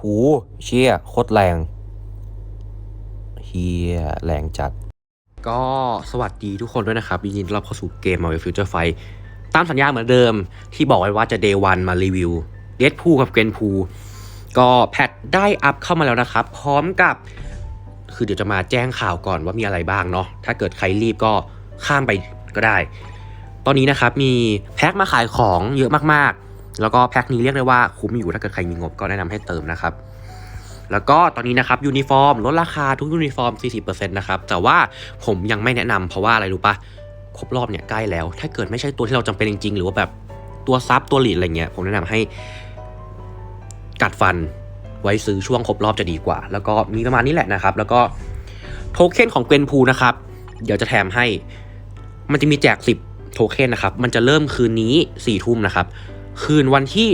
หูเชี่ยโคตรแรงเฮียแรงจัด ก็สวัสดีทุกคนด้วยนะครับยินดีต้อนรับเข้าสู่เกม Marvel Future Fight ตามสัญญาเหมือนเดิมที่บอกไว้ว่าจะ Day 1มารีวิวเด p พูกับเก n พูก็แพทได้อัพเข้ามาแล้วนะครับ พร้อมกับ คือเดี๋ยวจะมาแจ้งข่าวก่อนว่ามีอะไรบ้างเนาะถ้าเกิดใครรีบก็ข้ามไปก็ได้ ตอนนี้นะครับมีแพ็คมาขายของเยอะมากๆ แล้วก็แพ็คนี้เรียกได้ว่าคุ้มอยู่ถ้าเกิดใครมีงบก็แนะนำให้เติมนะครับแล้วก็ตอนนี้นะครับยูนิฟอร์มลดราคาทุกยูนิฟอร์ม 40%นะครับแต่ว่าผมยังไม่แนะนำเพราะว่าอะไรรู้ปะครบรอบเนี่ยใกล้แล้ว ถ้าเกิดไม่ใช่ตัวที่เราจำเป็นจริงๆ หรือว่าแบบตัวซับตัวหลีดอะไรเงี้ยผมแนะนำให้กัดฟันไว้ซื้อช่วงครบรอบจะดีกว่า แล้วก็มีประมาณนี้แหละนะครับ แล้วก็โทเค็นของเกวนพูนะครับ เดี๋ยวจะแถมให้ มันจะมีแจก 10 โทเค็นนะครับ มันจะเริ่มคืนนี้4ทุ่มนะครับ คืนวันที่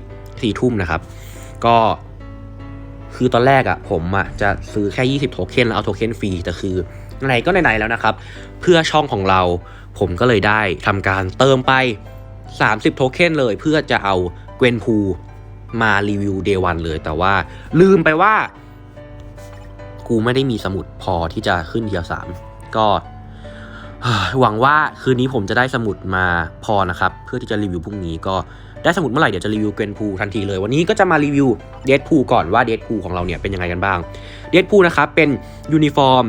30 4ทุ่มนะครับ ก็คือตอนแรกอะ่ะผมอะ่ะจะซื้อแค่ 20 โทเค็นแล้วเอาโทเค็นฟรีแต่คือไหนก็ไหนๆแล้วนะครับ เพื่อช่องของเราผมก็เลยได้ทำการเติมไป 30 โทเค็นเลย เพื่อจะเอาเกวนพูมารีวิวเดวันเลย แต่ว่าลืมไปว่า กูไม่ได้มีสมุดพอที่จะขึ้นเทียร์สามก็หวังว่าคืนนี้ผมจะได้สมุดมาพอนะครับ เพื่อที่จะรีวิวพรุ่งนี้ก็ ได้สมุดเมื่อไหร่เดี๋ยวจะรีวิวเกรนพูทันทีเลย วันนี้ก็จะมารีวิวเดดพูก่อนว่าเดดพูของเราเนี่ยเป็นยังไงกันบ้างเดดพูนะครับเป็นยูนิฟอร์ม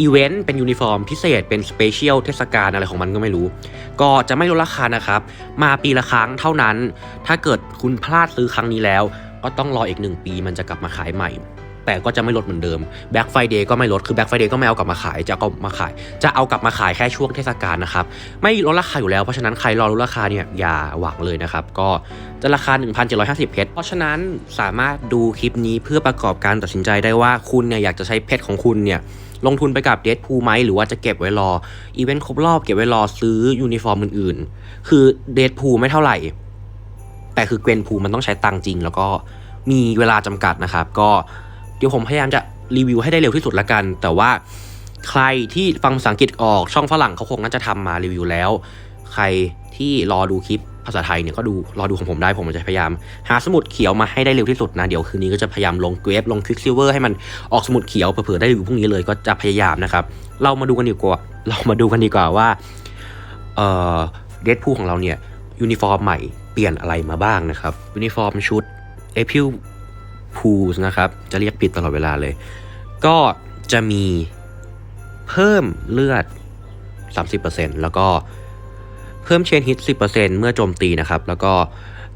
อีเวนต์เป็นยูนิฟอร์มพิเศษเป็นสเปเชียลเทศกาลอะไรของมันก็ไม่รู้ ก็จะไม่ลดราคานะครับ มาปีละครั้งเท่านั้น ถ้าเกิดคุณพลาดซื้อครั้งนี้แล้ว ก็ต้องรออีกหนึ่งปีมันจะกลับมาขายใหม่ แต่ก็จะไม่ลดเหมือนเดิม Black Friday ก็ไม่ลดคือ Black Friday ก็ไม่เอากลับมาขายจะเอามาขาย จะเอากลับมาขายแค่ช่วงเทศกาลนะครับไม่ลดราคาอยู่แล้วเพราะฉะนั้นใครรอลดราคาเนี่ยอย่าหวังเลยนะครับก็จะราคา 1,750 เพชรเพราะฉะนั้นสามารถดูคลิปนี้เพื่อประกอบการตัดสินใจได้ว่าคุณเนี่ยอยากจะใช้เพชรของคุณเนี่ยลงทุนไปกับเด p พูไหมหรือว่าจะเก็บไว้รออีเวนต์ครบรอบเก็บไว้รอซื้อยูนิฟอร์มอื่นๆ คือเด p พูไม่เท่าไหร่ แต่คือเกวนพูมันต้องใช้ตังจริง แล้วก็มีเวลาจำกัดนะครับ ก็ เดี๋ยวผมพยายามจะรีวิวให้ได้เร็วที่สุดละกัน แต่ว่าใครที่ฟังภาษาอังกฤษออกช่องฝรั่งเขาคงน่าจะทำมารีวิวแล้ว ใครที่รอดูคลิปภาษาไทยเนี่ยก็ดูรอดูของผมได้ผมจะพยายาม หาสมุดเขียวมาให้ได้เร็วที่สุดนะ เดี๋ยวคืนนี้ก็จะพยายามลงเกรฟลงควิกซิลเวอร์ให้มันออกสมุดเขียวเผื่อได้รีวิวพรุ่งนี้เลยก็จะพยายามนะครับ เรามาดูกันดีกว่าเรามาดูกันดีกว่าว่าเอ่อเดดพูของเราเนี่ยยูนิฟอร์มใหม่เปลี่ยนอะไรมาบ้างนะครับยูนิฟอร์มชุดเอพิล พูลนะครับ จะเรียกผิดตลอดเวลาเลย ก็จะมีเพิ่มเลือด 30%แล้วก็เพิ่มเชนฮิต 10%เมื่อโจมตีนะครับ แล้วก็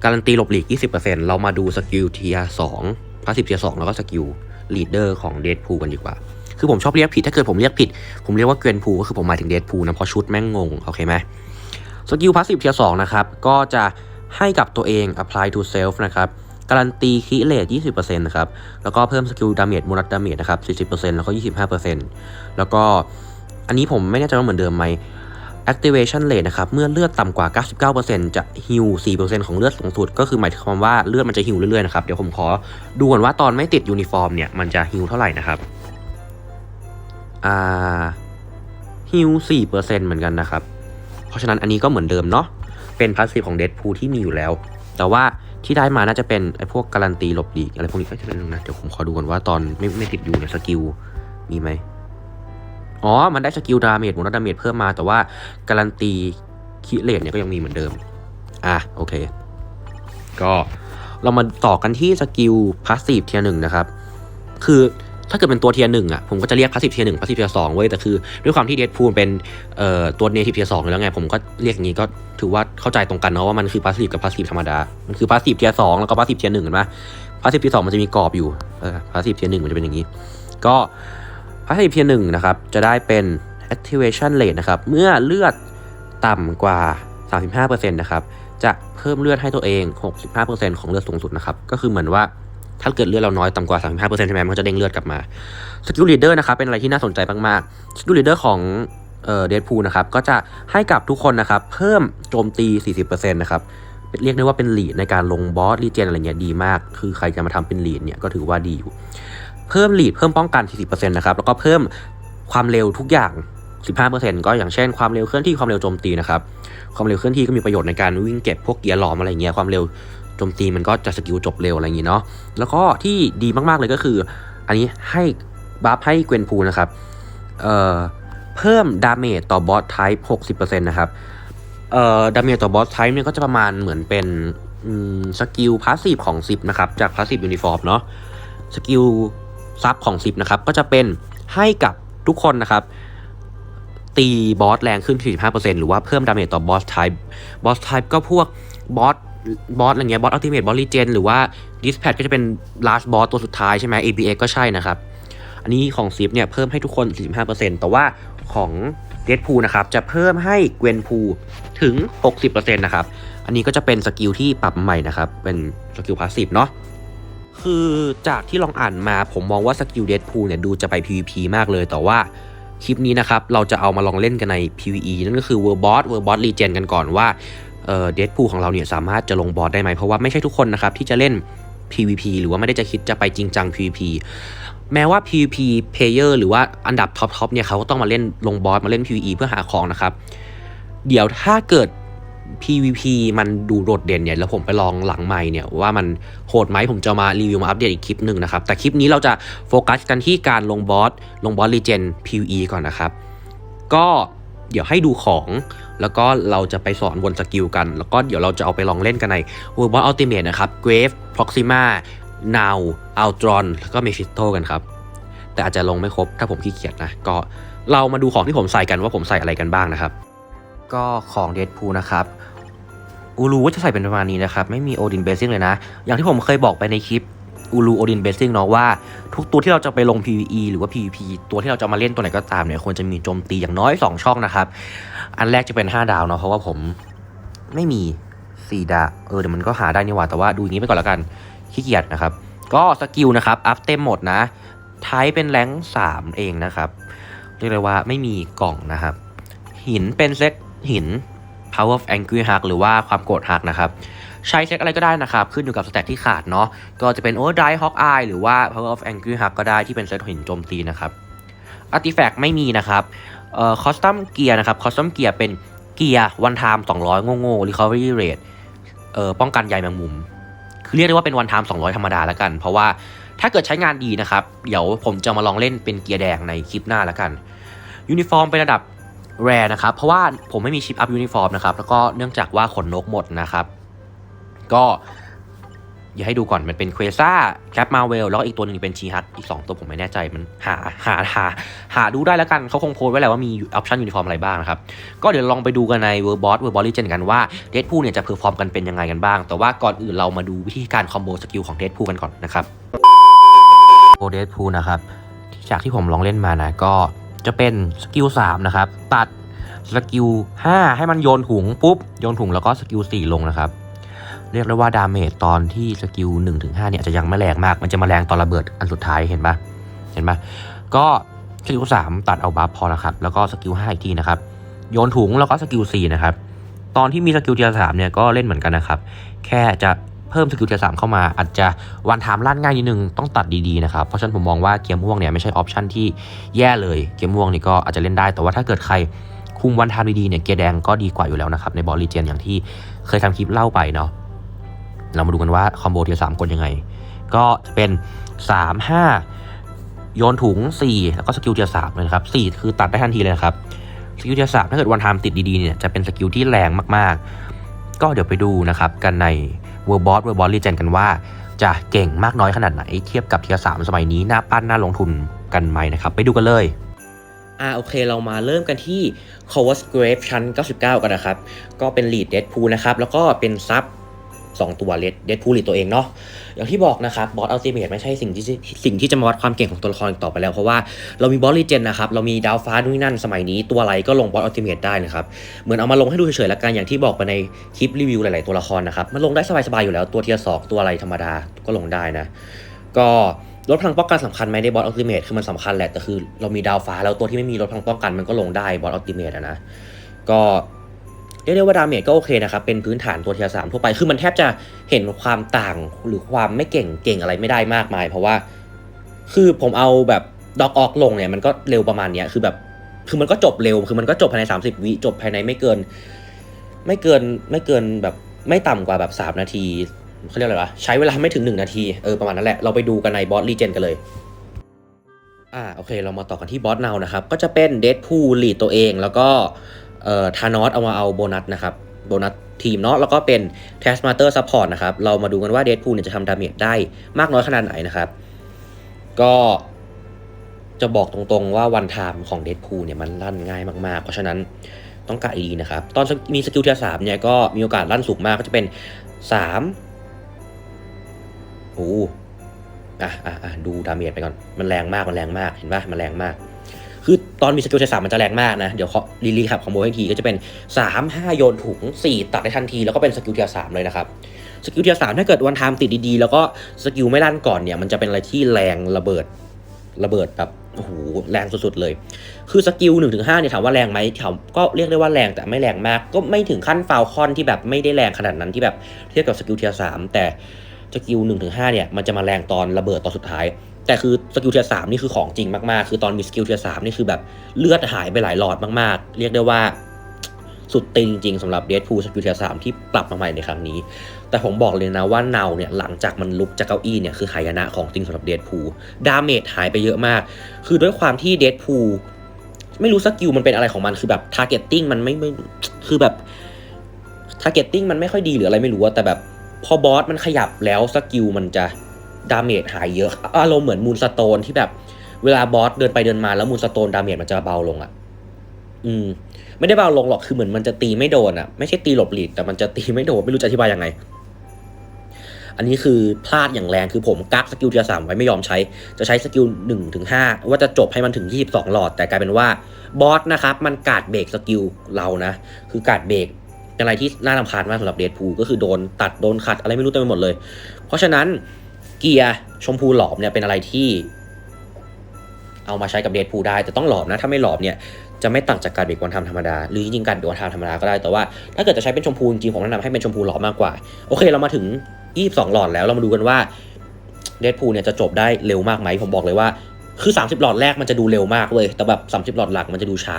การันตีหลบหลีก 20%เรามาดูสกิลเทียสองพาสซีฟเทียสองแล้วก็สกิลลีดเดอร์ของเดดพูกันดีกว่า คือผมชอบเรียกผิด ถ้าเกิดผมเรียกผิด ผมเรียกว่าเกวนพูก็คือผมหมายถึงเดดพูนะ เพราะชุดแม่งงง โอเคไหมสกิลพาสซีฟเทียสองนะครับ ก็จะให้กับตัวเอง apply to self นะครับ การันตีคีเลต20%นะครับ แล้วก็เพิ่มสกิลดาเมจมูลัดดาเมจนะครับ 40%แล้วก็ 25%แล้วก็อันนี้ผมไม่แน่ใจว่าเหมือนเดิมไหม activation rate นะครับ เมื่อเลือดต่ำกว่า 99%จะฮิว4%ของเลือดสูงสุด ก็คือหมายความว่าเลือดมันจะฮิวเรื่อยๆนะครับ เดี๋ยวผมขอดูก่อนว่าตอนไม่ติดยูนิฟอร์มเนี่ย มันจะฮิวเท่าไหร่นะครับ อ่าฮิว4%เหมือนกันนะครับ เพราะฉะนั้นอันนี้ก็เหมือนเดิมเนาะ เป็นพาสซีฟของเด p พูที่มีอยู่แล้ว แต่ว่า ที่ได้มาน่าจะเป็นไอ้พวกการันตีหลบหลีกอะไรพวกนี้ก็จะเป็นนึงนะเดี๋ยวผมขอดูก่อนว่าตอนไม่ไม่ติดอยู่เนี่ยสกิลมีไหมอ๋อ มันได้สกิลดาเมจมูลดาเมจเพิ่มมาแต่ว่าการันตีคิเลตเนี่ยก็ยังมีเหมือนเดิม อะโอเค ก็เรามาต่อกันที่สกิลพาสซีฟเทียหนึ่งนะครับ คือถ้าเกิดเป็นตัวเทียหนึ่งอะผมก็จะเรียกพาสซีฟเทียหนึ่งพาสซีฟเทียสองเว้ยแต่คือ ด้วยความที่เดดพูลเป็นเอ่อตัวเนทีฟเทียสองแล้วไง ผมก็เรียกอย่างนี้ก็ถือว่า เข้าใจตรงกันเนาะว่ามันคือพาสซีฟกับพาสซีฟธรรมดา มันคือพาสซีฟเทียสองแล้วก็พาสซีฟเทียหนึ่งเห็นปะพาสซีฟเทียสองมันจะมีกรอบอยู่พาสซีฟเทียหนึ่งมันจะเป็นอย่างนี้ ก็พาสซีฟเทียหนึ่งนะครับจะได้เป็น activation rate นะครับเมื่อเลือดต่ำกว่า 35%นะครับจะเพิ่มเลือดให้ตัวเอง 65%ของเลือดสูงสุดนะครับก็คือเหมือนว่าถ้าเกิดเลือดเราน้อยต่ำกว่า 35%ใช่ไหมมันก็จะเด้งเลือดกลับมาสกิลลีดเดอร์นะครับเป็นอะไรที่น่าสนใจมากๆสกิลลีดเดอร์ของ เอ่อเดดพูนะครับก็จะให้กับทุกคนนะครับเพิ่มโจมตี 40%นะครับเรียกได้ว่าเป็นหลีดในการลงบอสรีเจนอะไรเงี้ยดีมาก คือใครจะมาทำเป็นหลีดเนี่ยก็ถือว่าดีอยู่ เพิ่มหลีดเพิ่มป้องกัน 40%นะครับแล้วก็เพิ่มความเร็วทุกอย่าง 15%ก็อย่างเช่นความเร็วเคลื่อนที่ความเร็วโจมตีนะครับความเร็วเคลื่อนที่ก็มีประโยชน์ในการวิ่งเก็บพวกเกียร์หลอมอะไรเงี้ยความเร็วโจมตีมันก็จะสกิลจบเร็วอะไรอย่างงี้เนาะแล้วก็ที่ดีมากๆเลยก็คือ อันนี้ให้บัฟให้เกวนพูนะครับเอ่อ เพิ่มดาเมจต่อบอสไทป์60%นะครับเอ่อดาเมจต่อบอสไทป์เนี่ยก็จะประมาณเหมือนเป็นสกิลพาสซีฟของ 10 นะครับ จากพาสซีฟยูนิฟอร์มเนาะสกิลซับของ 10 นะครับ ก็จะเป็นให้กับทุกคนนะครับ ตีบอสแรงขึ้น 45%หรือว่าเพิ่มดาเมจต่อบอสไทป์บอสไทป์ก็พวกบอสบอสอะไรเงี้ยบอสอัลติเมทบอสลีเจนหรือว่าดิสแพ c ก็จะเป็นลาสบอสตัวสุดท้ายใช่ไหม ABX ก็ใช่นะครับ อันนี้ของซิฟเนี่ยเพิ่มให้ทุกคน 45%แต่ว่า ของเดดพูนะครับจะเพิ่มให้เกวนพูถึง 60%นะครับ อันนี้ก็จะเป็นสกิลที่ปรับใหม่นะครับ เป็นสกิลพาสซีฟเนาะคือจากที่ลองอ่านมาผมมองว่าสกิลเดดพูเนี่ยดูจะไป PVP มากเลย แต่ว่าคลิปนี้นะครับ เราจะเอามาลองเล่นกันใน PVE นั่นก็คือ World Boss World Boss Regen กันก่อนว่าเดดพูของเราเนี่ยสามารถจะลงบอสได้ไหมเพราะว่าไม่ใช่ทุกคนนะครับที่จะเล่น PVP หรือว่าไม่ได้จะคิดจะไปจริงจัง PVP แม้ว่า PVP player หรือว่าอันดับท็อปๆเนี่ยเขาก็ต้องมาเล่นลงบอสมาเล่น PVE เพื่อหาของนะครับ เดี๋ยวถ้าเกิด PVP มันดูโดดเด่นเนี่ยแล้วผมไปลองหลังใหม่เนี่ยว่ามันโหดไหมผมจะมารีวิวมาอัปเดตอีกคลิปหนึ่งนะครับ แต่คลิปนี้เราจะโฟกัสกันที่การลงบอสลงบอสรีเจน PVE ก่อนนะครับ ก็เดี๋ยวให้ดูของ แล้วก็เราจะไปสอนวนสกิลกัน แล้วก็เดี๋ยวเราจะเอาไปลองเล่นกันใน World Boss Ultimate นะครับ Grave Proxima Now Altron แล้วก็ Mephisto กันครับ แต่อาจจะลงไม่ครบถ้าผมขี้เกียจนะ ก็เรามาดูของที่ผมใส่กันว่าผมใส่อะไรกันบ้างนะครับ ก็ของเด p พูนะครับอูรูว่าจะใส่เป็นประมาณนี้นะครับ ไม่มีโอดินเบสซิ่งเลยนะ อย่างที่ผมเคยบอกไปในคลิปอูรูโอดินเบสซิ่งเนาะว่า ทุกตัวที่เราจะไปลง PVE หรือว่า PVP ตัวที่เราจะมาเล่นตัวไหนก็ตามเนี่ยควรจะมีโจมตีอย่างน้อย 2 ช่องนะครับ อันแรกจะเป็น 5 ดาวเนาะเพราะว่าผมไม่มี 4 ดาว เออเดี๋ยวมันก็หาได้นี่หว่าแต่ว่าดูอย่างนี้ไปก่อนแล้วกัน ขี้เกียจนะครับ ก็สกิลนะครับ อัพเต็มหมดนะไทป์เป็นแรงค์3เองนะครับ เรียกได้ว่าไม่มีกล่องนะครับ หินเป็นเซตหิน power of angry hug หรือว่าความโกรธฮักนะครับ ใช้เซตอะไรก็ได้นะครับ ขึ้นอยู่กับสแตทที่ขาดเนาะก็จะเป็น overdrive hawk eye หรือว่า power of angry hug ก็ได้ที่เป็นเซตหินโจมตีนะครับ artifact ไม่มีนะครับเอ่อ custom gear นะครับ custom gear เป็นเกียร์ one time 200 โง่ๆ recovery rate เอ่อป้องกันใยแมงมุม เรียกได้ว่าเป็น one time 200 ธรรมดาแล้วกัน เพราะว่าถ้าเกิดใช้งานดีนะครับ เดี๋ยวผมจะมาลองเล่นเป็นเกียร์แดงในคลิปหน้าแล้วกัน ยูนิฟอร์มเป็นระดับแรนะครับ เพราะว่าผมไม่มีชิปอัพยูนิฟอร์มนะครับ แล้วก็เนื่องจากว่าขนนกหมดนะครับ ก็ อย่าให้ดูก่อนมันเป็นเควซ่าแคปมาเวลแล้วอีกตัวหนึ่งเป็นชีฮัตอีก 2 ตัวผมไม่แน่ใจมันหาหาหาหาดูได้แล้วกันเขาคงโพสไว้แล้วว่ามีออปชันยูนิฟอร์มอะไรบ้างนะครับ ก็เดี๋ยวลองไปดูกันในเวอร์บอสเวอร์บอสลิเจนกันว่าเดดพูเนี่ยจะเพอร์ฟอร์มกันเป็นยังไงกันบ้าง แต่ว่าก่อนอื่นเรามาดูวิธีการคอมโบสกิลของเดดพูกันก่อนนะครับโอเดดพูนะครับจากที่ผมลองเล่นมานะก็จะเป็นสกิล3นะครับตัดสกิล5ให้มันโยนถุงปุ๊บโยนถุงแล้วก็สกิล4ลงนะครับ เรียกได้ว่าดาเมจตอนที่สกิล1-5เนี่ยอาจจะยังไม่แรงมาก มันจะมาแรงตอนระเบิดอันสุดท้ายเห็นปะเห็นปะก็สกิล3ตัดเอาบัฟพอนะครับ แล้วก็สกิล5อีกทีนะครับ โยนถุงแล้วก็สกิล4นะครับ ตอนที่มีสกิลเทียร์สามเนี่ยก็เล่นเหมือนกันนะครับ แค่จะเพิ่มสกิลเทียร์สามเข้ามา อาจจะวันไทม์ลั่นง่ายนิดนึงต้องตัดดีๆนะครับ เพราะฉะนั้นผมมองว่าเกียม่วงเนี่ยไม่ใช่ออปชันที่แย่เลย เกียม่วงนี่ก็อาจจะเล่นได้ แต่ว่าถ้าเกิดใครคุมวันทามดีๆเนี่ยเกียร์แดงก็ดีกว่าอยู่แล้วนะครับในบอลลีเจนอย่างที่เคยทำคลิปเล่าไปเนาะ เรามาดูกันว่าคอมโบเทียสามกดยังไง ก็จะเป็น 3 5 โยนถุง 4 แล้วก็สกิลเทียสามเลยนะครับ4คือตัดได้ทันทีเลยนะครับสกิลเทียสามถ้าเกิดวันทามติดดีๆเนี่ยจะเป็นสกิลที่แรงมากๆ ก็เดี๋ยวไปดูนะครับกันใน World Boss World Boss Legend กันว่า จะเก่งมากน้อยขนาดไหนเทียบกับเทียสามสมัยนี้หน่าปั้นหน่าลงทุนกันไหมนะครับไปดูกันเลยอ่าโอเคเรามาเริ่มกันที่ c o v e r s Grave ชั้น 99 กันนะครับ ก็เป็น Lead Deadpool นะครับ แล้วก็เป็นซับ 2 ตัว Lead Deadpool Lead ตัวเองเนาะอย่างที่บอกนะครับบอสอัลติเมทไม่ใช่สิ่งที่สิ่งที่จะมาวัดความเก่งของตัวละครต่อไปแล้ว เพราะว่าเรามีบอสลีเจนนะครับเรามีดาวฟ้าด้วยนั่นสมัยนี้ตัวอะไรก็ลงบอสอัลติเมทได้นะครับเหมือนเอามาลงให้ดูเฉยๆแล้วกันอย่างที่บอกไปในคลิปรีวิวหลายๆตัวละครนะครับมันลงได้สบายๆอยู่แล้วตัวเทียร์สองตัวอะไรธรรมดาก็ลงได้นะ ก็ลดพลังป้องกันสำคัญไหมในบอสอัลติเมทคือมันสำคัญแหละแต่คือเรามีดาวฟ้าแล้วตัวที่ไม่มีลดพลังป้องกันมันก็ลงได้บอสอัลติเมทอะนะก็ เรียกได้ว่าดาเมจก็โอเคนะครับ เป็นพื้นฐานตัวเทียสามทั่วไป คือมันแทบจะเห็นความต่างหรือความไม่เก่งเก่งอะไรไม่ได้มากมาย เพราะว่า คือผมเอาแบบดอกออกลงเนี่ยมันก็เร็วประมาณเนี้ยคือแบบคือมันก็จบเร็วคือมันก็จบภายใน 30 วิจบภายในไม่เกิน ไม่เกินไม่เกินแบบไม่ต่ำกว่าแบบ 3 นาทีเขาเรียกอะไรวะใช้เวลาไม่ถึง 1 นาทีเออประมาณนั้นแหละเราไปดูกันในบอสลีเจนกันเลยอ่าโอเค เรามาต่อกันที่บอสเนานะครับ ก็จะเป็นเด p พูลีดตัวเองแล้วก็ เอ่อทานอสเอามาเอาโบนัสนะครับโบนัสทีมเนาะแล้วก็เป็นแทสมาเตอร์ซัพพอร์ตนะครับ เรามาดูกันว่าเด p พูลเนี่ยจะทำดาเมจได้มากน้อยขนาดไหนนะครับ ก็จะบอกตรงๆว่าวันไทม์ของเด p พูลเนี่ยมันลั่นง่ายมากๆ เพราะฉะนั้นต้องกะดีนะครับ ตอนมีสกิลเทียร์สามเนี่ยก็มีโอกาสลั่นสูงมากก็จะเป็นสามโอ้อะอะอะดูดาเมจไปก่อน มันแรงมากมันแรงมากเห็นป่ะมันแรงมาก คือตอนมีสกิลเทสามมันจะแรงมากนะ เดี๋ยวเขารีลีครับคอมโบให้ทีก็จะเป็น 3 5 โยนถุง 4 ตัดได้ทันที แล้วก็เป็นสกิลเทียสามเลยนะครับ สกิลเทียสามถ้าเกิดวันไทม์ติดดีๆ แล้วก็สกิลไม่ลั่นก่อนเนี่ย มันจะเป็นอะไรที่แรงระเบิดระเบิดแบบโอ้โหแรงสุดๆเลย คือสกิลหนึ่งถึงห้าเนี่ยถามว่าแรงไหมถามก็เรียกได้ว่าแรงแต่ไม่แรงมาก ก็ไม่ถึงขั้นฟาวคอนที่แบบไม่ได้แรงขนาดนั้นที่แบบเทียบกับสกิลเทียสามแต่สกิลหนึ่งถึงห้าเนี่ยมันจะมาแรงตอนระเบิดตอนสุดท้าย แต่คือสกิลเทียสามนี่คือของจริงมากๆ คือตอนมีสกิลเทียสามนี่คือแบบเลือดหายไปหลายหลอดมากๆ เรียกได้ว่าสุดติงจริงๆสำหรับเดดพูสกิลเทียสามที่ปรับมาใหม่ในครั้งนี้ แต่ผมบอกเลยนะว่าเนาเนี่ยหลังจากมันลุกจากเก้าอี้เนี่ยคือหายนะของจริงสำหรับเดดพูดาเมจหายไปเยอะมาก คือด้วยความที่เดดพูไม่รู้สกิลมันเป็นอะไรของมันคือแบบทาร์เก็ตติ้งมันไม่ไม่คือแบบทาร์เก็ตติ้งมันไม่ค่อยดีหรืออะไรไม่รู้แต่แบบพอบอสมันขยับแล้วสกิลมันจะ ดาเมจหายเยอะอารมณ์เหมือนมูนสโตนที่แบบเวลาบอสเดินไปเดินมาแล้วมูนสโตนดาเมจมันจะเบาลงอะอืม ไม่ได้เบาลงหรอกคือเหมือนมันจะตีไม่โดนอะไม่ใช่ตีหลบหลีกแต่มันจะตีไม่โดนไม่รู้จะอธิบายยังไง อันนี้คือพลาดอย่างแรงคือผมกักสกิลเทียสามไว้ไม่ยอมใช้ จะใช้สกิลหนึ่งถึงห้าว่าจะจบให้มันถึงยี่สิบสองหลอด แต่กลายเป็นว่าบอสนะครับ มันกาดเบรกสกิลเรานะ คือกาดเบรกอะไรที่น่ารำคาญมากสำหรับเดดพูก็คือโดนตัดโดนขัดอะไรไม่รู้เต็มไปหมดเลย เพราะฉะนั้น เกียร์ชมพูหลอมเนี่ยเป็นอะไรที่ เอามาใช้กับเดดพูได้ แต่ต้องหลอมนะ ถ้าไม่หลอมเนี่ยจะไม่ต่างจากการเบรกวันทำธรรมดา หรือจริงๆการเบรกวันทำธรรมดาก็ได้ แต่ว่าถ้าเกิดจะใช้เป็นชมพูจริงๆผมแนะนำให้เป็นชมพูหลอมมากกว่า โอเคเรามาถึง 22 หลอดแล้วเรามาดูกันว่าเดดพูเนี่ยจะจบได้เร็วมากไหมผมบอกเลยว่า คือ 30 หลอดแรกมันจะดูเร็วมากเลยแต่แบบ30 หลอดหลังมันจะดูช้า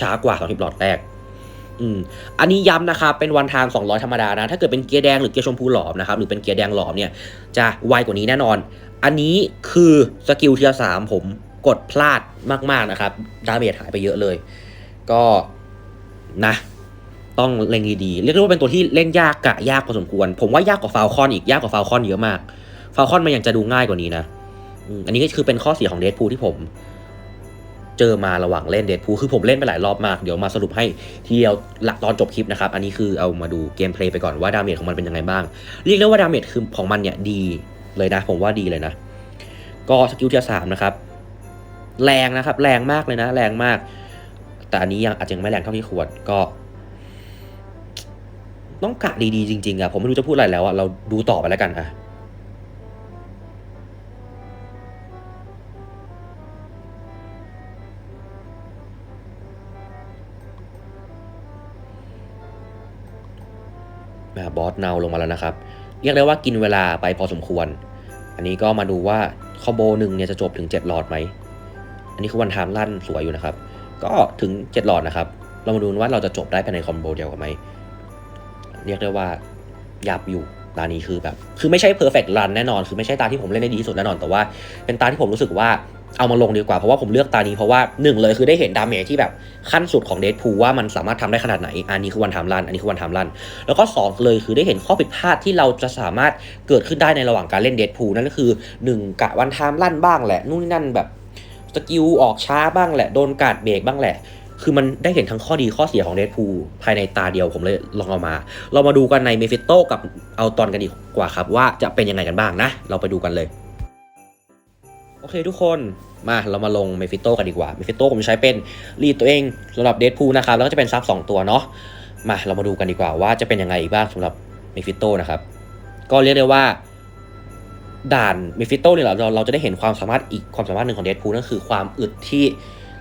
ช้ากว่า30หลอดแรก อืมอันนี้ย้ำนะครับเป็นวันทาง 200 ธรรมดานะ ถ้าเกิดเป็นเกียร์แดงหรือเกียร์ชมพูหลอมนะครับหรือเป็นเกียร์แดงหลอมเนี่ยจะไวกว่านี้แน่นอน อันนี้คือสกิลเทียร์สามผมกดพลาดมาก ๆ นะครับ ดาเมจหายไปเยอะเลย ก็นะ ต้องเล่นดีๆเรียกได้ว่าเป็นตัวที่เล่นยากกะยากพอสมควร ผมว่ายากกว่าฟาวคอนอีกยากกว่าฟาวคอนเยอะมากฟาวคอนมันยังจะดูง่ายกว่านี้นะอันนี้ก็คือเป็นข้อเสียของเดดพูที่ผม เจอมาระหว่างเล่นเดดพูคือผมเล่นไปหลายรอบมาก เดี๋ยวมาสรุปให้ทีเดียวหลักตอนจบคลิปนะครับ อันนี้คือเอามาดูเกมเพลย์ไปก่อนว่าดาเมจของมันเป็นยังไงบ้าง เรียกได้ว่าดาเมจคือของมันเนี่ยดีเลยนะ ผมว่าดีเลยนะ ก็สกิลเทียสามนะครับ แรงนะครับ แรงมากเลยนะ แรงมาก แต่อันนี้ยังอาจจะยังไม่แรงเท่าที่ควรก็ต้องกะดีๆจริงๆอะผมไม่รู้จะพูดอะไรแล้วอะเราดูต่อไปแล้วกันอะ บอสเนาลงมาแล้วนะครับ เรียกได้ว่ากินเวลาไปพอสมควร อันนี้ก็มาดูว่าคอมโบหนึ่งเนี่ยจะจบถึง 7 หลอดไหม อันนี้คือวันไทม์ลั่นสวยอยู่นะครับ ก็ถึง 7 หลอดนะครับ เรามาดูว่าเราจะจบได้ภายในคอมโบเดียวกันไหม เรียกได้ว่ายับอยู่ตานี้คือแบบ คือไม่ใช่เพอร์เฟกต์รันแน่นอน คือไม่ใช่ตาที่ผมเล่นได้ดีที่สุดแน่นอน แต่ว่าเป็นตาที่ผมรู้สึกว่า เอามาลงดีกว่าเพราะว่าผมเลือกตานี้เพราะว่าหนึ่งเลยคือได้เห็นดาเมจที่แบบขั้นสุดของเดดพูว่ามันสามารถทำได้ขนาดไหน อันนี้คือวันไทม์รัน อันนี้คือวันไทม์รัน แล้วก็สองเลยคือได้เห็นข้อผิดพลาดที่เราจะสามารถเกิดขึ้นได้ในระหว่างการเล่นเดดพูนั่นก็คือหนึ่งกะวันไทม์ลั่นบ้างแหละ นู่นนี่นั่นแบบสกิลออกช้าบ้างแหละ โดนการ์ดเบรกบ้างแหละ คือมันได้เห็นทั้งข้อดีข้อเสียของเดดพูภายในตาเดียวผมเลยลองเอามา เรามาดูกันในเมฟิโตกับเอาตอนกันดีกว่าครับว่าจะเป็นยังไงกันบ้างนะ เราไปดูกันเลย โอเคทุกคนมาเรามาลงเมฟิโต้กันดีกว่าเมฟิโต้ผมใช้เป็นรีดตัวเองสำหรับเดดพูนะครับแล้วก็จะเป็นซับสองตัวเนาะมาเรามาดูกันดีกว่าว่าจะเป็นยังไงบ้างสำหรับเมฟิโต้นะครับก็เรียกได้ว่า ด่านเมฟิโต้เนี่ยเราเราจะได้เห็นความสามารถอีกความสามารถหนึ่งของเดดพูนั่นคือความอึดที่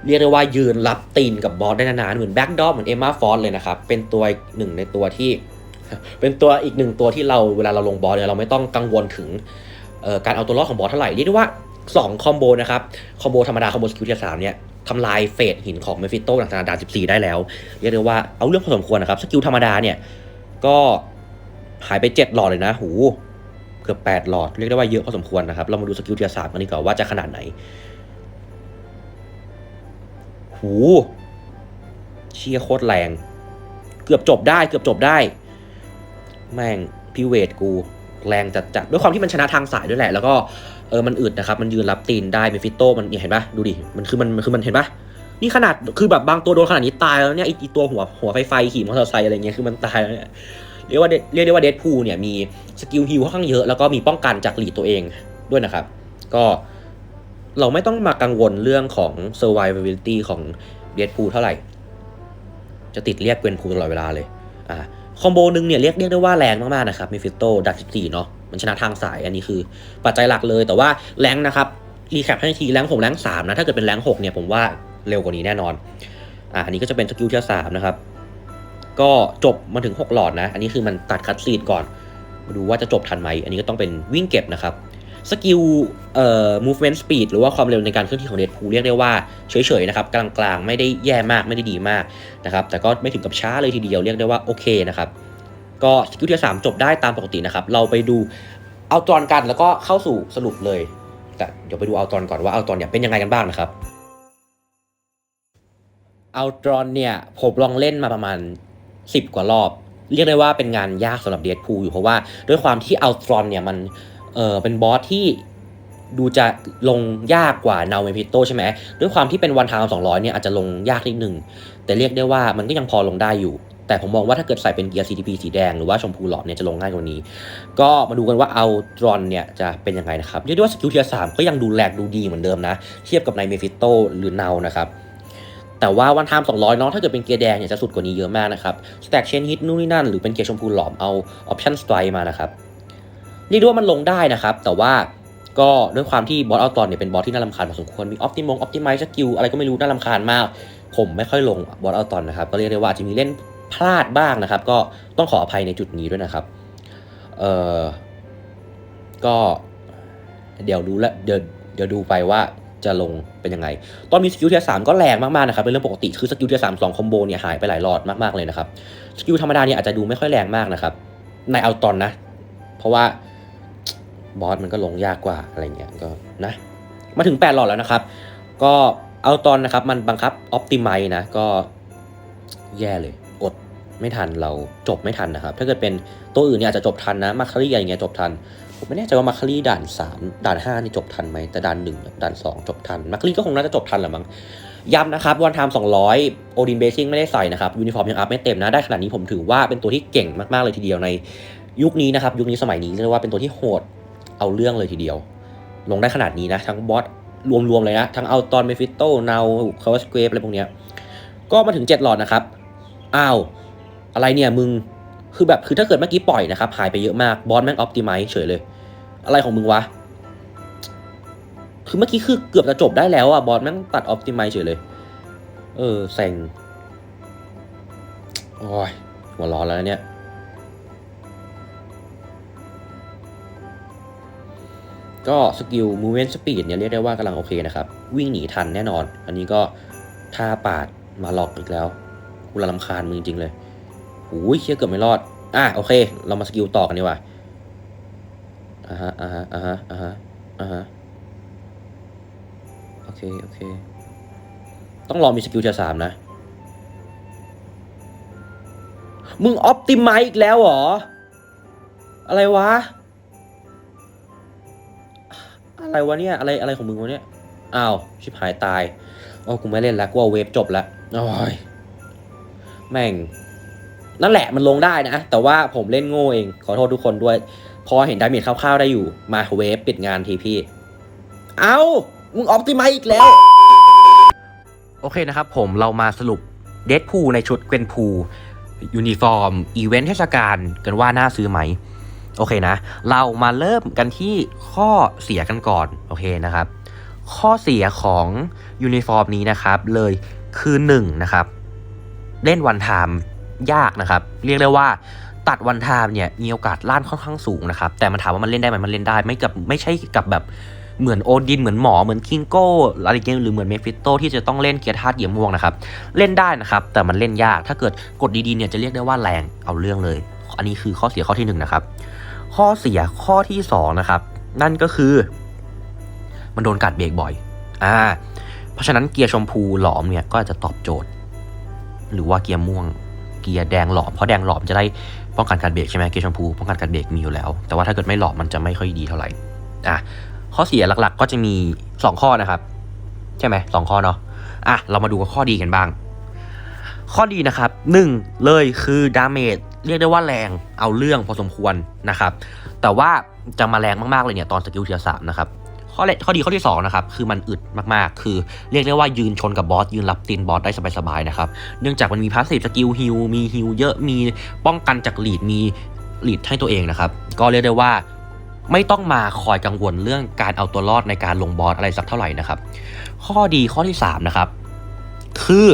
เรียกได้ว่ายืนรับตีนกับบอสได้นานๆเหมือนแบ็กดอเหมือนเอมมาฟอสเลยนะครับเป็นตัวหนึ่งในตัวที่ เป็นตัวอีกหนึ่งตัวที่เราเวลาเราลงบอสเนี่ยเราไม่ต้องกังวลถึงการเอาตัวรอดของบอสเท่าไหร่เรียกได้ว่า 2คอมโบนะครับ คอมโบธรรมดา คอมโบสกิลทียสามเนี่ยทำลายเฟสหินของเมฟิโตหลังจากดาน14 ได้แล้ว เรียกได้ว่าเอาเรื่องพอสมควรนะครับ สกิลธรรมดาเนี่ย ก็หายไป 7 หลอดเลยนะ หู เกือบแปดหลอด เรียกได้ว่าเยอะพอสมควรนะครับ เรามาดูสกิลทียร์สามกันดีกว่าว่าจะขนาดไหน หูเชียร์โคตรแรง เกือบจบได้ เกือบจบได้ แม่งพิเวทกู แรงจัดดๆด้วยความที่มันชนะทางสายด้วยแหละ แล้วก็เออมันอึดนะครับมันยืนรับตีนได้เมฟิโต้มันเห็นปะดูดิมันคือมันคือมันเห็นปะนี่ขนาดคือแบบบางตัวโดนขนาดนี้ตายแล้วเนี่ยไอไอ้ตัวหัวหัวไฟไฟขี่มอเตอร์ไซค์อะไรเงี้ยคือมันตายแล้วเนี่ยเรียกว่าเรียกได้ว่าเดดพูเนี่ยมีสกิลฮิลค่อนข้างเยอะแล้วก็มีป้องกันจากหลีดตัวเองด้วยนะครับ ก็เราไม่ต้องมากังวลเรื่องของ survivability ของเดดพูเท่าไหร่ จะติดเรียกเกวนพูตลอดเวลาเลยอ่า คอมโบหนึ่งเนี่ยเรียกเรียกได้ว่าแรงมากๆนะครับมิฟิโตดัก14เนาะมันชนะทางสายอันนี้คือปัจจัยหลักเลยแต่ว่าแรงนะครับรีแคปให้ทีแรงผมแรงสามนะถ้าเกิดเป็นแรงหกเนี่ยผมว่าเร็วกว่านี้แน่นอนอ่าอันนี้ก็จะเป็นสกิลเทียร์สามนะครับก็จบมาถึง 6 หลอดนะ อันนี้คือมันตัดคัดซีดก่อน มาดูว่าจะจบทันไหม อันนี้ก็ต้องเป็นวิ่งเก็บนะครับ สกิลเอ่อ movement speed หรือว่าความเร็วในการเคลื่อนที่ของเดดพูเรียกได้ว่าเฉยๆนะครับกลางๆ ไม่ได้แย่มากไม่ได้ดีมากนะครับแต่ก็ไม่ถึงกับช้าเลยทีเดียวเรียกได้ว่าโอเคนะครับก็สกิลเทียร์สามจบได้ตามปกตินะครับเราไปดูเอาตอนกันแล้วก็เข้าสู่สรุปเลย แต่เดี๋ยวไปดูเอาตอนก่อนว่าเอาตอนเนี่ยเป็นยังไงกันบ้างนะครับเอาตอนเนี่ยผมลองเล่นมาประมาณ 10 กว่ารอบ เรียกได้ว่าเป็นงานยากสำหรับเดดพูอยู่เพราะว่าด้วยความที่เอาตอนเนี่ยมัน เออเป็นบอสที่ดูจะลงยากกว่านาเวพิโตใช่ไหมด้วยความที่เป็นวันทางสองร้อยเนี่ยอาจจะลงยากนิดนึง แต่เรียกได้ว่ามันก็ยังพอลงได้อยู่ แต่ผมมองว่าถ้าเกิดใส่เป็นเกียร์ CTP สีแดงหรือว่าชมพูหลอดเนี่ยจะลงง่ายกว่านี้ ก็มาดูกันว่าเอาตรอนเนี่ยจะเป็นยังไงนะครับ เรียกได้ว่าสกิลเทียร์สามก็ยังดูแรงดูดีเหมือนเดิมนะ เทียบกับในเมฟิโตหรือเนานะครับแต่ว่าวันไทม์200เนาะถ้าเกิดเป็นเกียร์แดงเนี่ยจะสุดกว่านี้เยอะมากนะครับสแต็กเชนฮิตนู่นนี่นั่นหรือเป็นเกียร์ชมพูหลอมเอาออปชั่นสไตร์มานะครับ เรียกได้ว่ามันลงได้นะครับ แต่ว่าก็ด้วยความที่บอสเอาตอนเนี่ยเป็นบอสที่น่ารำคาญพอสมควร มีออ t ติมงออ t ติม e สกิลอะไรก็ไม่รู้น่ารำคาญมาก ผมไม่ค่อยลงบอสเอาตอนนะครับ ก็เรียกได้ว่าจะมีเล่นพลาดบ้างนะครับ ก็ต้องขออภัยในจุดนี้ด้วยนะครับ เออก็เดี๋ยวดูและเดี๋ยวเดี๋ยวดูไปว่าจะลงเป็นยังไง ตอนมีสกิลเทียสามก็แรงมากๆนะครับ เป็นเรื่องปกติ คือสกิลเทียสามสองคอมโบเนี่ยหายไปหลายหลอดมากๆเลยนะครับ สกิลธรรมดาเนี่ยอาจจะดูไม่ค่อยแรงมากนะครับ ในเอาตอนนะ เพราะว่า บอสมันก็ลงยากกว่าอะไรเงี้ยก็นะ มาถึง 8 หลอดแล้วนะครับ ก็เอาตอนนะครับมันบังคับออ t ติไม e นะก็แย่เลย อดไม่ทันเราจบไม่ทันนะครับ ถ้าเกิดเป็นตัวอื่นเนี่ยอาจจะจบทันนะมาคารีอะไรเงี้ยจบทันผมไม่แน่ใจว่ามาคารีด่าน 3 ด่าน 5 นี่จบทันไหมแต่ด่าน 1 ด่าน 2 จบทันมาคารีก็คงน่าจะจบทันแหละมั้งย้ำนะครับวันไทม์200 โอดินเบซิ่งไม่ได้ใส่นะครับยูนิฟอร์มยังอัพไม่เต็มนะ ได้ขนาดนี้ผมถือว่าเป็นตัวที่เก่งมาก ๆ เลยทีเดียวในยุคนี้นะครับ ยุคนี้สมัยนี้เรียกว่าเป็นตัวที่โหด เอาเรื่องเลยทีเดียว ลงได้ขนาดนี้นะ ทั้งบอสรวมๆเลยนะ ทั้งเอาตอนเมฟิโตเนาคาวสเกรฟอะไรพวกเนี้ยก็มาถึง 7 หลอดนะครับ อ้าว อะไรเนี่ยมึง คือแบบ คือถ้าเกิดเมื่อกี้ปล่อยนะครับ หายไปเยอะมาก บอสแม่งออ t ติไม e เฉยเลย อะไรของมึงวะ คือเมื่อกี้คือเกือบจะจบได้แล้วอะบอสแม่งตัดออ t ติไม e เฉยเลย เออเซ็งโอ้ยหัวร้อนแล้วเนี่ย ก็สกิล movement speed เนี่ยเรียกได้ว่ากำลังโอเคนะครับ วิ่งหนีทันแน่นอน อันนี้ก็ท่าปาดมาหลอกอีกแล้วกูละลำคาญมึงจริงเลยโอ้ยเชี่ยเกือบไม่รอด อะโอเค เรามาสกิลต่อกันดีกว่าอ่าฮะอ่าฮะอ่าฮะอ่าฮะอ่าฮะโอเคโอเค ต้องรอมีสกิลเทียสามนะ มึงออ t ติไมอีกแล้วเหรอ อะไรวะ อะไรวะเนี่ยอะไรอะไรของมึงวะเนี่ยอ้าวชิบหายตายโอ้กูไม่เล่นแล้วกูเอาเวฟจบแล้วโอ้ยแม่ง นั่นแหละมันลงได้นะ แต่ว่าผมเล่นโง่เอง ขอโทษทุกคนด้วย พอเห็นดาเมจคร่าวๆได้อยู่ มาเวฟปิดงานทีพี่ เอามึงออ t ติไม e อีกแล้ว โอเคนะครับผมเรามาสรุปเด p พูในชุดเกวนพูยูนิฟอร์ม อีเวนต์เทศกาลกันว่าน่าซื้อไหม โอเคนะ เรามาเริ่มกันที่ข้อเสียกันก่อน โอเคนะครับ ข้อเสียของยูนิฟอร์มนี้นะครับเลยคือ1นนะครับ เล่นวันไทม์ยากนะครับ เรียกได้ว่าตัดวันไทม์เนี่ยมีโอกาสล่านค่อนข้างสูงนะครับ แต่มันถามว่ามันเล่นได้ไหมมันเล่นได้ไม่กับไม่ใช่กับแบบเหมือนโอดินเหมือนหมอเหมือนคิงโก้อะไรเงี้ยหรือเหมือนเมฟิโตที่จะต้องเล่นเกียร์ธาตุเหยี่ยมม่วงนะครับ เล่นได้นะครับ แต่มันเล่นยากถ้าเกิดกดดีๆเนี่ยจะเรียกได้ว่าแรงเอาเรื่องเลย อันนี้คือข้อเสียข้อที่หนึ่งนะครับ ข้อเสียข้อที่สองนะครับนั่นก็คือ มันโดนกัดเบรกบ่อยอ่าเพราะฉะนั้นเกียร์ชมพูหลอมเนี่ยก็จะตอบโจทย์ หรือว่าเกียร์ม่วงเกียร์แดงหลอมเพราะแดงหลอมจะได้ป้องกันการเบรกใช่ไหมเกียร์ชมพูป้องกันการเบรกมีอยู่แล้ว แต่ว่าถ้าเกิดไม่หลอมมันจะไม่ค่อยดีเท่าไหร่อะข้อเสียหลักๆ ก็จะมีสองข้อนะครับ ใช่ไหมสองข้อเนาะอะเรามาดูข้อดีกันบ้าง ข้อดีนะครับหนึ่งเลยคือดาเมจ เรียกได้ว่าแรงเอาเรื่องพอสมควรนะครับ แต่ว่าจะมาแรงมากๆเลยเนี่ยตอนสกิลเทียร์สามนะครับข้อแรกข้อดีข้อที่สองนะครับคือมันอึดมากๆ คือเรียกได้ว่ายืนชนกับบอสยืนรับตีนบอสได้สบายๆนะครับเนื่องจากมันมีพาสซีฟสกิลฮิลมีฮิลเยอะมีป้องกันจากลีดมีลีดให้ตัวเองนะครับก็เรียกได้ว่าไม่ต้องมาคอยกังวลเรื่องการเอาตัวรอดในการลงบอสอะไรสักเท่าไหร่นะครับข้อดีข้อที่สามนะครับคือ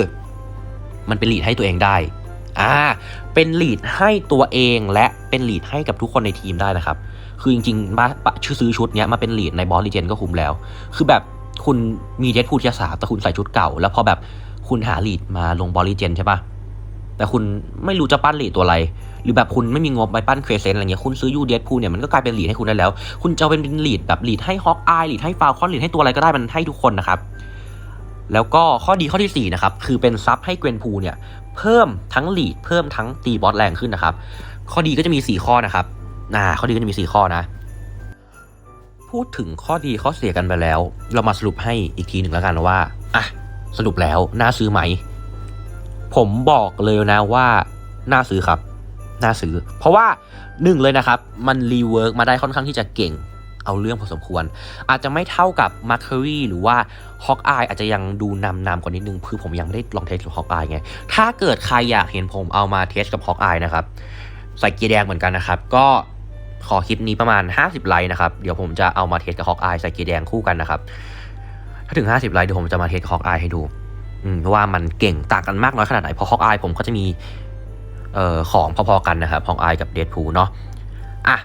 มันเป็นลีดให้ตัวเองได้อ่า เป็นลีดให้ตัวเองและเป็นลีดให้กับทุกคนในทีมได้นะครับ คือจริงๆ มาชื่อซื้อชุดเนี้ยมาเป็นลีดในบอสลีเจนก็คุ้มแล้ว คือแบบคุณมีเดดพูดยาสามแต่คุณใส่ชุดเก่า แล้วพอแบบคุณหาลีดมาลงบอสลีเจนใช่ปะแต่คุณไม่รู้จะปั้นลีดตัวอะไร หรือแบบคุณไม่มีงบไปปั้นเครเซนอะไรเงี้ยคุณซื้อยูเดดพูเนี่ยมันก็กลายเป็นลีดให้คุณได้แล้ว คุณจะเอาเป็นลีดแบบลีดให้ฮอกอายลีดให้ฟาวคอนลีดให้ตัวอะไรก็ได้มันให้ทุกคนนะครับแล้วก็ข้อดีข้อที่4นะครับคือเป็นซับให้เกวนพูเนี่ย เพิ่มทั้งลีดเพิ่มทั้งตีบอสแรงขึ้นนะครับ ข้อดีก็จะมี 4 ข้อนะครับอ่าข้อดีก็จะมี 4 ข้อนะ พูดถึงข้อดีข้อเสียกันไปแล้ว เรามาสรุปให้อีกทีหนึ่งแล้วกันว่าอะสรุปแล้วน่าซื้อไหม ผมบอกเลยนะว่าน่าซื้อครับน่าซื้อ เพราะว่าหนึ่งเลยนะครับ มันรีเวิร์กมาได้ค่อนข้างที่จะเก่ง เอาเรื่องพอสมควร อาจจะไม่เท่ากับมาร์ครีหรือว่าฮอกอายอาจจะยังดูนำนำกว่านิดนึงคือผมยังไม่ได้ลองเทสกับฮอกอายไง ถ้าเกิดใครอยากเห็นผมเอามาเทสกับฮอกอายนะครับใส่เกียร์แดงเหมือนกันนะครับ ก็ขอคลิปนี้ประมาณ 50 ไลค์นะครับ เดี๋ยวผมจะเอามาเทสกับฮอกอายใส่เกียร์แดงคู่กันนะครับ ถ้าถึง 50 ไลค์เดี๋ยวผมจะมาเทสกับฮอกอายให้ดูว่ามันเก่งต่างกันมากน้อยขนาดไหน เพราะฮอกอายผมก็จะมีออของพอๆกันนะครับฮอกอายกับเดดพูเนาะอะ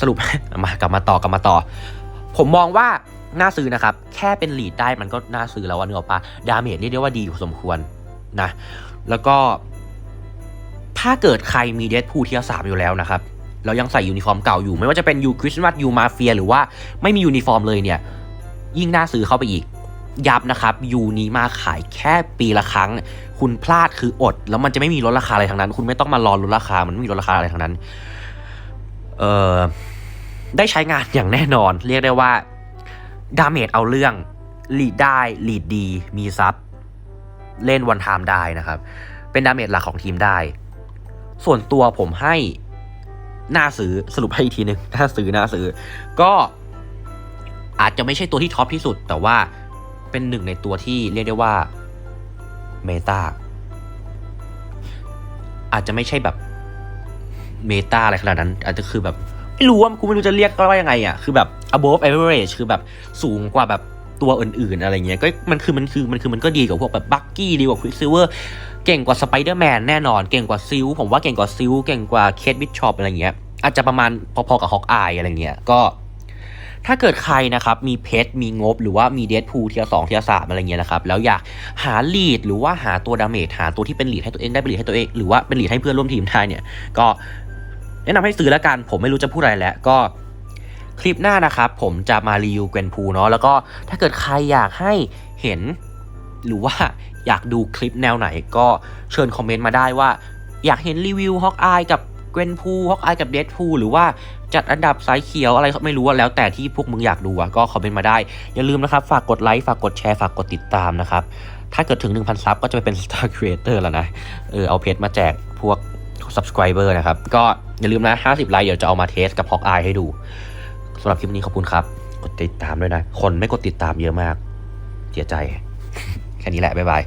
สรุป มากลับมาต่อกลับมาต่อ ผมมองว่าน่าซื้อนะครับ แค่เป็นลีดได้มันก็น่าซื้อแล้วว่านึกออกปะดาเมจเรียกได้ว่าดีพอสมควรนะ แล้วก็ ถ้าเกิดใครมีเดดพูเทียสามอยู่แล้วนะครับแล้วยังใส่ยูนิฟอร์มเก่าอยู่ ไม่ว่าจะเป็นยูคริสต์มาสยูมาเฟียหรือว่าไม่มียูนิฟอร์มเลยเนี่ย ยิ่งน่าซื้อเข้าไปอีกย้ำนะครับยูนี้มาขายแค่ปีละครั้ง คุณพลาดคืออด แล้วมันจะไม่มีลดราคาอะไรทั้งนั้น คุณไม่ต้องมารอลดราคา มันไม่มีลดราคาอะไรทั้งนั้น เออได้ใช้งานอย่างแน่นอน เรียกได้ว่าดาเมจเอาเรื่องลีดได้ลีดดีมีซับเล่นวันไทม์ได้นะครับ เป็นดาเมจหลักของทีมได้ ส่วนตัวผมให้หน่าซื้อสรุปให้อีกทีหนึ่งน่าซื้อน่าซื้อ ก็อาจจะไม่ใช่ตัวที่ท็อปที่สุด แต่ว่าเป็นหนึ่งในตัวที่เรียกได้ว่าเมตาอาจจะไม่ใช่แบบ เมตาอะไรขนาดนั้น อาจจะคือแบบ ไม่รู้ว่ากูไม่รู้จะเรียกว่ายังไงอะคือแบบ above average คือแบบสูงกว่าแบบตัวอื่นๆ อะไรเงี้ยก็มันคือมันคือมันคือมันก็ดีกว่าพวกแบบบักกี้ดีกว่าควิกซิเวอร์เก่งกว่าสไปเดอร์แมนแน่นอน เก่งกว่าซิลผมว่าเก่งกว่าซิลเก่งกว่าเคทบิชชอปอะไรเงี้ยอาจจะประมาณพอๆกับฮอกอายอะไรเงี้ยก็ถ้าเกิดใครนะครับ มีเพชรมีงบหรือว่ามีเดดพูเทียสองเทียสามอะไรเงี้ยนะครับ แล้วอยากหาลีดหรือว่าหาตัวดาเมจหาตัวที่เป็นลีดให้ตัวเองได้เป็นลีดให้ตัวเอง หรือว่าเป็นลีดให้เพื่อนร่วมทีมได้เนี่ย ก็ แนะนำให้ซื้อแล้วกันผมไม่รู้จะพูดอะไรแล้วก็คลิปหน้านะครับผมจะมารีวิวเกวนพูเนาะแล้วก็ถ้าเกิดใครอยากให้เห็น หรือว่าอยากดูคลิปแนวไหนก็เชิญคอมเมนต์มาได้ว่า อยากเห็นรีวิวฮอกอายกับเกวนพูฮอกอายกับเดดพูหรือว่าจัดอันดับสายเขียวอะไรไม่รู้ว่าแล้วแต่ที่พวกมึงอยากดูอะก็คอมเมนต์มาได้ อย่าลืมนะครับ ฝากกดไลค์ ฝากกดแชร์ ฝากกดติดตามนะครับ ถ้าเกิดถึง 1,000 ซับก็จะไปเป็น Star Creator แล้วนะ เออเอาเพจมาแจกพวก subscriber นะครับ ก็อย่าลืมนะ 50 ไลค์เดี๋ยวจะเอามาเทสกับฮอกอายให้ดูสำหรับคลิปนี้ขอบคุณครับ กดติดตามด้วยนะ คนไม่กดติดตามเยอะมาก เสียใจ แค่นี้แหละ บ๊ายบาย